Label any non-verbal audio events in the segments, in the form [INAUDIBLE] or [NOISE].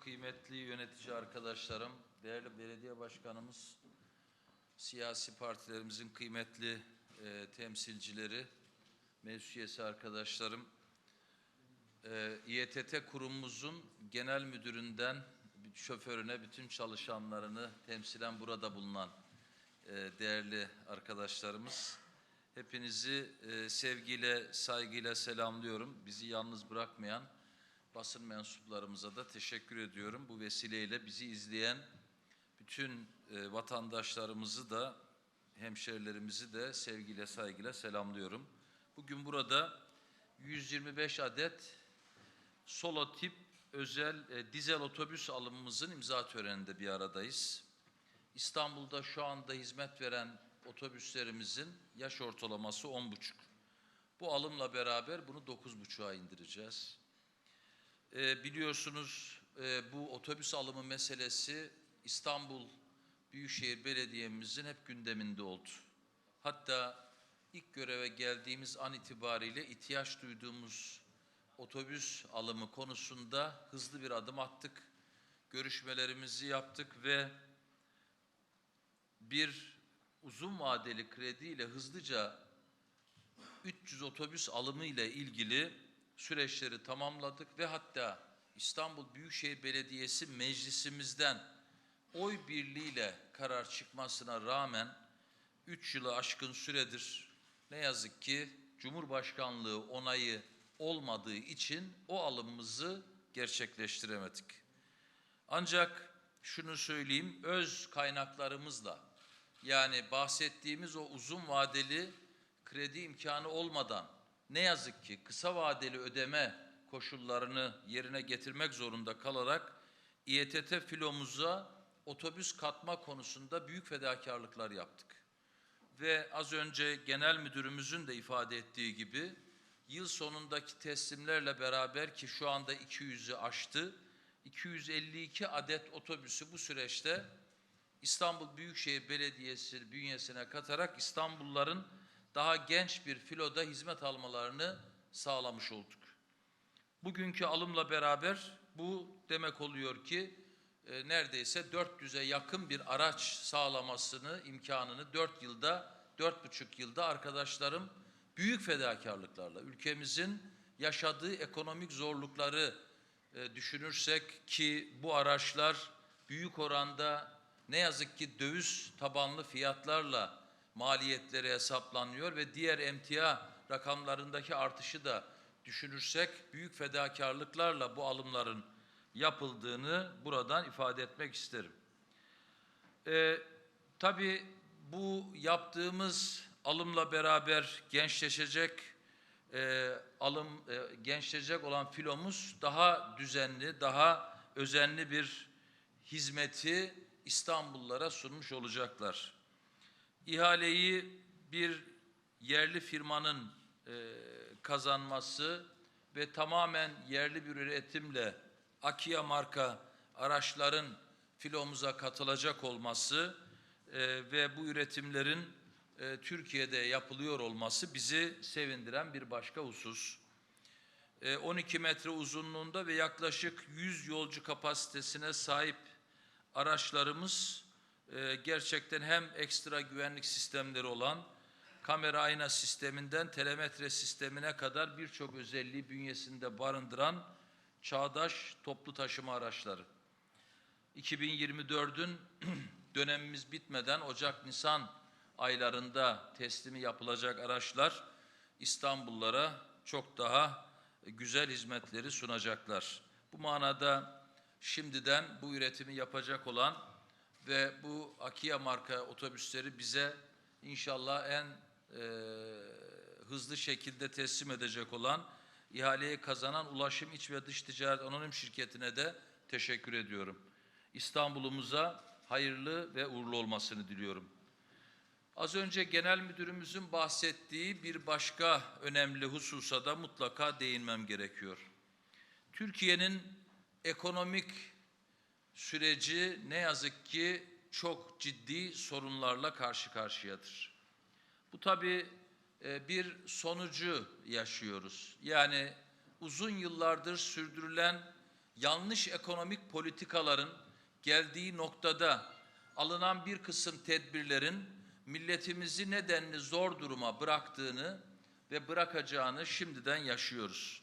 kıymetli yönetici arkadaşlarım, değerli belediye başkanımız, siyasi partilerimizin kıymetli e, temsilcileri, meclis üyesi arkadaşlarım, e, İETT kurumumuzun genel müdüründen şoförüne, bütün çalışanlarını temsilen burada bulunan e, değerli arkadaşlarımız, hepinizi e, sevgiyle, saygıyla selamlıyorum. Bizi yalnız bırakmayan basın mensuplarımıza da teşekkür ediyorum. Bu vesileyle bizi izleyen bütün e, vatandaşlarımızı da hemşerilerimizi de sevgiyle saygıyla selamlıyorum. Bugün burada 125 adet solo tip özel e, dizel otobüs alımımızın imza töreninde bir aradayız. İstanbul'da şu anda hizmet veren otobüslerimizin yaş ortalaması 10,5. Bu alımla beraber bunu 9,5'a indireceğiz. E, biliyorsunuz e, bu otobüs alımı meselesi İstanbul Büyükşehir Belediye'mizin hep gündeminde oldu. Hatta ilk göreve geldiğimiz an itibariyle ihtiyaç duyduğumuz otobüs alımı konusunda hızlı bir adım attık. Görüşmelerimizi yaptık ve bir uzun vadeli krediyle hızlıca 300 otobüs alımı ile ilgili süreçleri tamamladık ve hatta İstanbul Büyükşehir Belediyesi meclisimizden oy birliğiyle karar çıkmasına rağmen 3 yılı aşkın süredir ne yazık ki Cumhurbaşkanlığı onayı olmadığı için o alımımızı gerçekleştiremedik. Ancak şunu söyleyeyim, öz kaynaklarımızla yani bahsettiğimiz o uzun vadeli kredi imkanı olmadan ne yazık ki kısa vadeli ödeme koşullarını yerine getirmek zorunda kalarak İETT filomuza otobüs katma konusunda büyük fedakarlıklar yaptık. Ve az önce genel müdürümüzün de ifade ettiği gibi yıl sonundaki teslimlerle beraber ki şu anda 200'ü aştı, 252 adet otobüsü bu süreçte İstanbul Büyükşehir Belediyesi bünyesine katarak İstanbulluların daha genç bir filoda hizmet almalarını sağlamış olduk. Bugünkü alımla beraber bu demek oluyor ki e, neredeyse 400'e yakın bir araç sağlamasını, imkanını 4 yılda, 4,5 yılda arkadaşlarım büyük fedakarlıklarla ülkemizin yaşadığı ekonomik zorlukları e, düşünürsek ki bu araçlar büyük oranda ne yazık ki döviz tabanlı fiyatlarla maliyetleri hesaplanıyor ve diğer emtia rakamlarındaki artışı da düşünürsek büyük fedakarlıklarla bu alımların yapıldığını buradan ifade etmek isterim. Ee, tabii bu yaptığımız alımla beraber gençleşecek e, alım e, gençleşecek olan filomuz daha düzenli, daha özenli bir hizmeti İstanbullulara sunmuş olacaklar. İhaleyi bir yerli firmanın e, kazanması ve tamamen yerli bir üretimle Akia marka araçların filomuza katılacak olması e, ve bu üretimlerin e, Türkiye'de yapılıyor olması bizi sevindiren bir başka husus. E, 12 metre uzunluğunda ve yaklaşık 100 yolcu kapasitesine sahip araçlarımız e, gerçekten hem ekstra güvenlik sistemleri olan kamera ayna sisteminden telemetre sistemine kadar birçok özelliği bünyesinde barındıran çağdaş toplu taşıma araçları. 2024'ün [CLEARS THROAT] dönemimiz bitmeden Ocak-Nisan aylarında teslimi yapılacak araçlar İstanbullulara çok daha güzel hizmetleri sunacaklar. Bu manada şimdiden bu üretimi yapacak olan ve bu Akia marka otobüsleri bize inşallah en e, hızlı şekilde teslim edecek olan ihaleyi kazanan Ulaşım İç ve Dış Ticaret Anonim Şirketi'ne de teşekkür ediyorum. İstanbul'umuza hayırlı ve uğurlu olmasını diliyorum. Az önce genel müdürümüzün bahsettiği bir başka önemli hususa da mutlaka değinmem gerekiyor. Türkiye'nin ekonomik süreci ne yazık ki çok ciddi sorunlarla karşı karşıyadır. Bu tabii e, bir sonucu yaşıyoruz. Yani uzun yıllardır sürdürülen yanlış ekonomik politikaların geldiği noktada alınan bir kısım tedbirlerin milletimizi nedenli zor duruma bıraktığını ve bırakacağını şimdiden yaşıyoruz.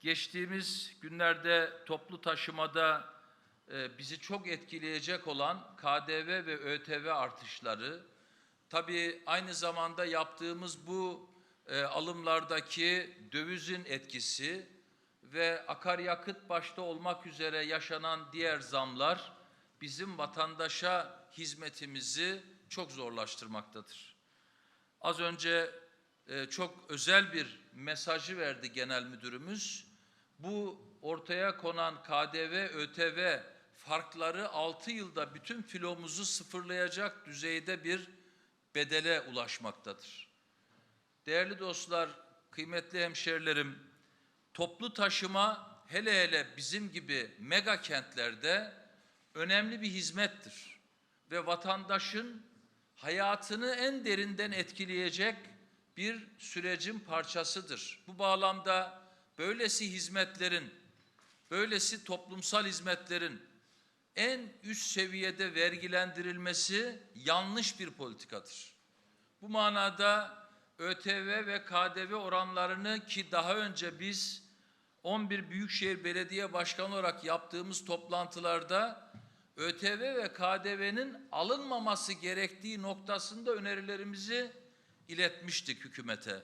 Geçtiğimiz günlerde toplu taşımada bizi çok etkileyecek olan KDV ve ÖTV artışları, tabii aynı zamanda yaptığımız bu e, alımlardaki dövizin etkisi ve akaryakıt başta olmak üzere yaşanan diğer zamlar bizim vatandaşa hizmetimizi çok zorlaştırmaktadır. Az önce e, çok özel bir mesajı verdi genel müdürümüz. Bu ortaya konan KDV, ÖTV farkları 6 yılda bütün filomuzu sıfırlayacak düzeyde bir bedele ulaşmaktadır. Değerli dostlar, kıymetli hemşerilerim, toplu taşıma hele hele bizim gibi mega kentlerde önemli bir hizmettir ve vatandaşın hayatını en derinden etkileyecek bir sürecin parçasıdır. Bu bağlamda böylesi hizmetlerin, böylesi toplumsal hizmetlerin en üst seviyede vergilendirilmesi yanlış bir politikadır. Bu manada ÖTV ve KDV oranlarını ki daha önce biz 11 Büyükşehir Belediye Başkanı olarak yaptığımız toplantılarda ÖTV ve KDV'nin alınmaması gerektiği noktasında önerilerimizi iletmiştik hükümete.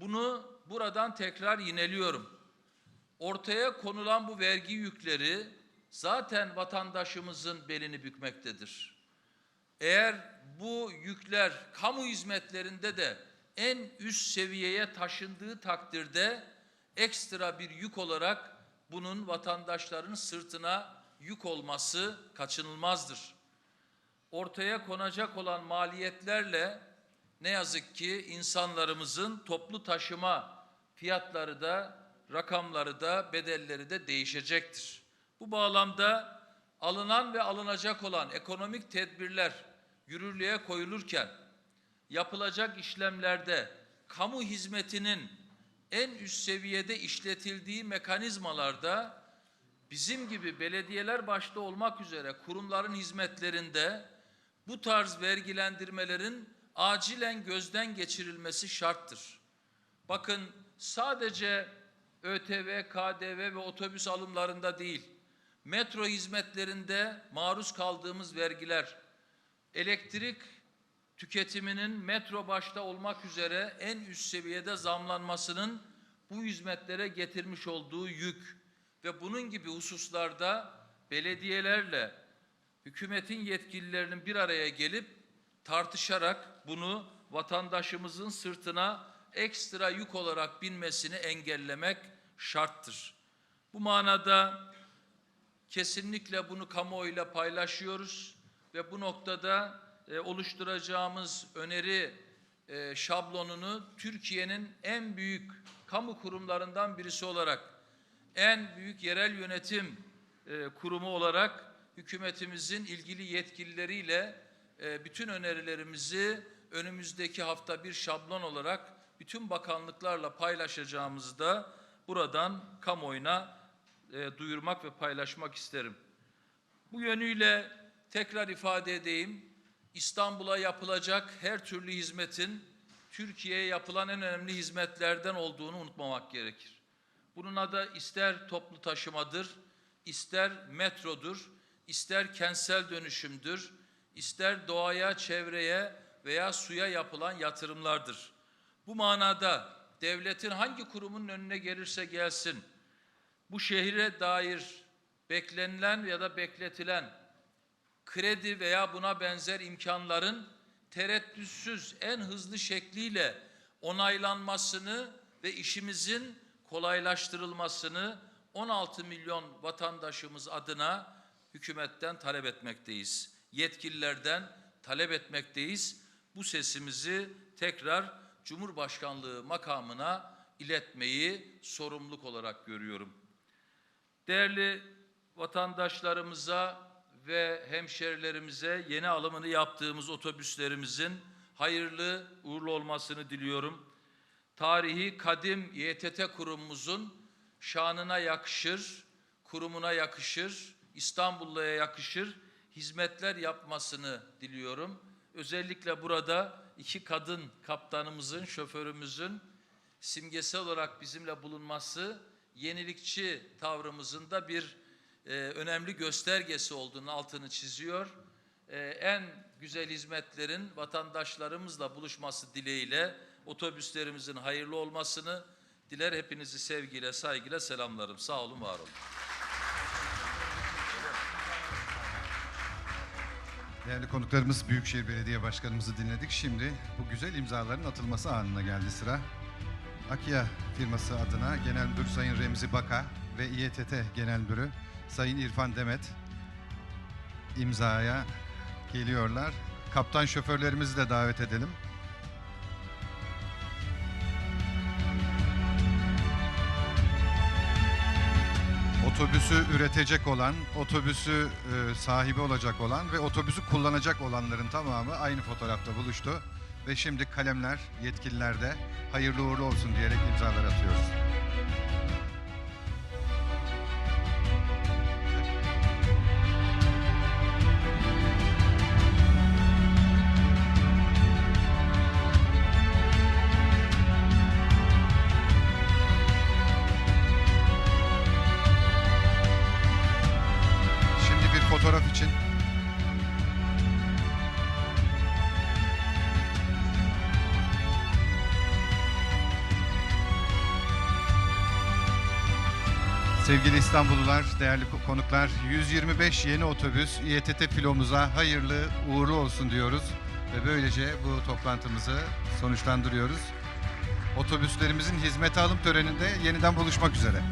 Bunu buradan tekrar yineliyorum. Ortaya konulan bu vergi yükleri zaten vatandaşımızın belini bükmektedir. Eğer bu yükler kamu hizmetlerinde de en üst seviyeye taşındığı takdirde ekstra bir yük olarak bunun vatandaşların sırtına yük olması kaçınılmazdır. Ortaya konacak olan maliyetlerle ne yazık ki insanlarımızın toplu taşıma fiyatları da rakamları da bedelleri de değişecektir. Bu bağlamda alınan ve alınacak olan ekonomik tedbirler yürürlüğe koyulurken yapılacak işlemlerde kamu hizmetinin en üst seviyede işletildiği mekanizmalarda bizim gibi belediyeler başta olmak üzere kurumların hizmetlerinde bu tarz vergilendirmelerin acilen gözden geçirilmesi şarttır. Bakın sadece ÖTV, KDV ve otobüs alımlarında değil, metro hizmetlerinde maruz kaldığımız vergiler, elektrik tüketiminin metro başta olmak üzere en üst seviyede zamlanmasının bu hizmetlere getirmiş olduğu yük ve bunun gibi hususlarda belediyelerle hükümetin yetkililerinin bir araya gelip tartışarak bunu vatandaşımızın sırtına ekstra yük olarak binmesini engellemek şarttır. Bu manada kesinlikle bunu kamuoyuyla paylaşıyoruz ve bu noktada e, oluşturacağımız öneri e, şablonunu Türkiye'nin en büyük kamu kurumlarından birisi olarak en büyük yerel yönetim e, kurumu olarak hükümetimizin ilgili yetkilileriyle e, bütün önerilerimizi önümüzdeki hafta bir şablon olarak bütün bakanlıklarla paylaşacağımızı da buradan kamuoyuna e, duyurmak ve paylaşmak isterim. Bu yönüyle tekrar ifade edeyim. İstanbul'a yapılacak her türlü hizmetin Türkiye'ye yapılan en önemli hizmetlerden olduğunu unutmamak gerekir. Bunun adı ister toplu taşımadır, ister metrodur, ister kentsel dönüşümdür, ister doğaya, çevreye veya suya yapılan yatırımlardır. Bu manada devletin hangi kurumun önüne gelirse gelsin, bu şehire dair beklenilen ya da bekletilen kredi veya buna benzer imkanların tereddütsüz en hızlı şekliyle onaylanmasını ve işimizin kolaylaştırılmasını 16 milyon vatandaşımız adına hükümetten talep etmekteyiz. Yetkililerden talep etmekteyiz. Bu sesimizi tekrar Cumhurbaşkanlığı makamına iletmeyi sorumluluk olarak görüyorum. Değerli vatandaşlarımıza ve hemşerilerimize yeni alımını yaptığımız otobüslerimizin hayırlı uğurlu olmasını diliyorum. Tarihi kadim YTT kurumumuzun şanına yakışır, kurumuna yakışır, İstanbullu'ya yakışır hizmetler yapmasını diliyorum. Özellikle burada iki kadın kaptanımızın, şoförümüzün simgesel olarak bizimle bulunması yenilikçi tavrımızın da bir e, önemli göstergesi olduğunun altını çiziyor. E, en güzel hizmetlerin vatandaşlarımızla buluşması dileğiyle otobüslerimizin hayırlı olmasını diler. Hepinizi sevgiyle, saygıyla selamlarım. Sağ olun, var olun. Değerli konuklarımız Büyükşehir Belediye Başkanımızı dinledik. Şimdi bu güzel imzaların atılması anına geldi sıra. Akia firması adına Genel Müdür Sayın Remzi Baka ve İETT Genel Müdürü Sayın İrfan Demet imzaya geliyorlar. Kaptan şoförlerimizi de davet edelim. Otobüsü üretecek olan, otobüsü e, sahibi olacak olan ve otobüsü kullanacak olanların tamamı aynı fotoğrafta buluştu. Ve şimdi kalemler yetkililerde hayırlı uğurlu olsun diyerek imzalar atıyoruz. Sevgili İstanbullular, değerli konuklar, 125 yeni otobüs İETT filomuza hayırlı uğurlu olsun diyoruz. Ve böylece bu toplantımızı sonuçlandırıyoruz. Otobüslerimizin hizmete alım töreninde yeniden buluşmak üzere.